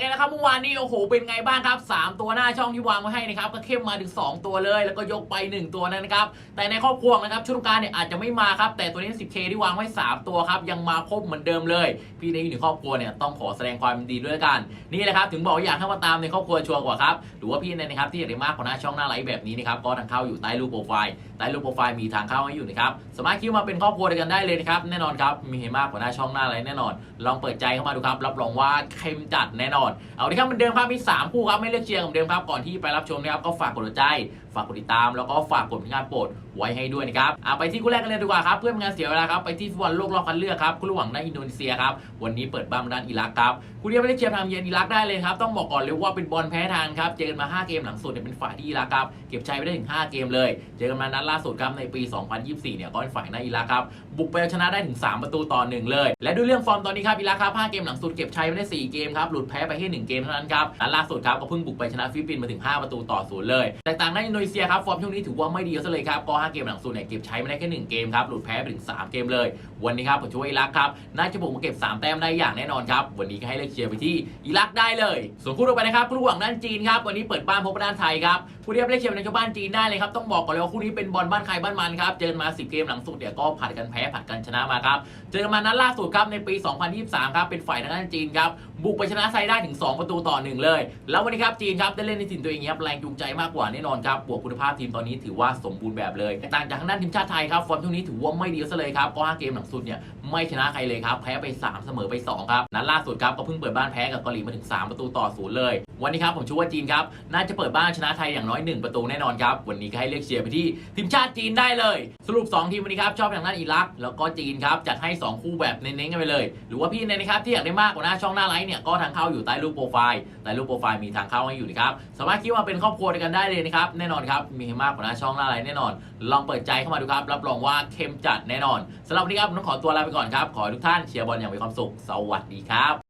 กันนะครับเมื่อวานนี้โอ้โหเป็นไงบ้างครับ 3 ตัวหน้าช่องที่วางไว้ให้นะครับก็เข้มมาถึง 2 ตัวเลย แล้วก็ยกไป 1 ตัวนะครับแต่ในครอบครัวนะครับชุดการเนี่ยอาจจะไม่มาครับแต่ตัวนี้ 10K ที่วางไว้ 3 ตัวครับยังมาครบเหมือนเดิมเลย พี่ในอยู่ในครอบครัวเนี่ยต้องขอแสดงความดีด้วยกันนี่แหละครับถึงบอกว่าอยากให้มาตามในครอบครัวชัวร์กว่าครับหรือว่าพี่ในนะครับที่อยากได้มากกว่าหน้าช่องหน้าไลฟ์แบบนี้นะครับก็ทางเข้าอยู่ใต้รูปโปรไฟล์ใต้รูปโปรไฟล์มีทางเข้าให้อยู่นะครับสามารถคิดมาเป็นครอบครัวเดียวกันได้เลยนะครับแน่นอนครับมีให้มากกว่าหน้าช่องหน้าไลฟ์แน่นอน ลองเปิดใจเข้ามาดูครับรับรองว่าเข้มจัดแน่นอนเอาดีครับเหมือนเดิมครับมี 3 คู่ครับไม่เลือกเชียร์เหมือนเดิมครับก่อนที่ไปรับชมนะครับก็ฝากกดใจ ฝากกดติดตามแล้วก็ฝากกดงานโปรดไว้ให้ด้วยนะครับอะไปที่คู่แรกกันเลยดีกว่าครับเพื่อเป็นการเสียเวลาครับไปที่ฟุตบอลโลกรอบคัดเลือกครับคู่ระหว่างด้านอินโดนีเซียครับวันนี้เปิดบ้านด้านอิรักครับคู่นี้ไม่ได้เชียร์ทางเยือนอิรักได้เลยครับต้องบอกก่อนเลยว่าเป็นบอลแพ้ทางครับเจอกันมา 5 เกมหลังสุดเนี่ยเป็นฝ่ายที่อิรักครับเก็บชัยไปได้ถึง 5 เกมเลย เจอกันมานัดล่าสุดครับในปี 2024 เนี่ยก็เป็นฝ่ายหน้าอิรักครับบุกไปเอาชนะได้ถึง 3 ประตูต่อ 1 เลย และด้วยเรื่องฟอร์มตอนนี้ครับอิรักครับ5เกมหลังสุดเก็บชัยไปได้ 4 เกมครับหลุดแพ้ไปแค่1เกมเท่านั้นครับนัดล่าสุดครับก็เพิ่งบุกไปชนะฟิลิปปินส์มาถึง 5 ประตูต่อศูนย์เลยแตกต่างด้นอินโดนีเซียครับฟอร์มช่วงนี้ถือว่าไม่ดีซะเลยครับก็5เกมหลังสุดเนี่ยเก็บใชัยไม่ได้แค่1เกมครับหลุดแพ้ไปถึง 3 เกมเลย วันนี้ครับผมช่วยอิรักครับน่าจะบุกมาเก็บ 3 แต้มได้อย่างแน่นอนครับวันนี้ก็ให้เลือกเชียร์ไปที่อิรักได้เลย ส่วนคู่ต่อไปนะครับคู่ระหว่างด้านจีนครับวันนี้เปิดบ้านพบด้านไทยครับคู่นี้เลือกเชียร์เป็นเจ้าบ้านจีนได้เลยครับต้องบอกก่อนเลยว่าคู่นี้เป็นบอลบ้านใครบ้านมันครับเจอมา 10 เกมหลังสุดเนี่ยก็ผัดกันแพ้ผัดกันชนะมาครับเจอมานัดล่าสุดครับในปี 2023 ครับเป็นฝ่ายทางด้านจีนครับบุกไปชนะไซได้ถึง 2 ประตูต่อ 1 เลย แล้ววันนี้ครับจีนครับได้เล่นในถิ่นตัวเองครับแรงจูงใจมากกว่าแน่นอนครับบวกคุณภาพทีมตอนนี้ถือว่าสมบูรณ์แบบเลยแต่ต่างจากทางด้านทีมชาติไทยครับฟอร์มช่วงนี้ถือว่าไม่ดีซะเลยครับก็5เกมหลังสุดเนี่ยไม่ชนะใครเลยครับแพ้ไป 3 เสมอไป2ครับนัดล่าสุดครับก็เพิ่งเปิดบ้านแพ้กับเกาหลีมาถึง 3 ประตูต่อศูนย์เลย วันนี้ครับผมเชื่อว่าจีนครับน่าจะเปิดบ้านชนะไทยอย่างน้อย 1 ประตูแน่นอนครับวันนี้ก็ให้เลือกเชียร์ไปที่ทีมชาติจีนได้เลย สรุป 2 ทีมวันนี้ครับชอบทางด้านอิรัก แล้วก็จีนครับจัดให้ 2 คู่แบบเน้นๆกันไปเลย หรือว่าพี่เน้นนะครับที่อยากได้มากกว่าหน้าช่องหน้าไลฟ์เนี่ยก็ทางเข้าอยู่ใต้รูปโปรไฟล์ใต้รูปโปรไฟล์มีทางเข้าให้อยู่นะครับสามารถคิดว่าเป็นครอบครัวกันได้เลยนะครับแน่นอนครับมีมากกว่าหน้าช่องหน้าไลฟ์แน่นอน ลองเปิดใจเข้ามาดูครับรับรองว่าเข้มจัดแน่นอนสำหรับวันนี้ครับต้องขอตัวลาไปก่อนครับขอให้ทุกท่านเชียร์บอลอย่างมีความสุข สวัสดีครับ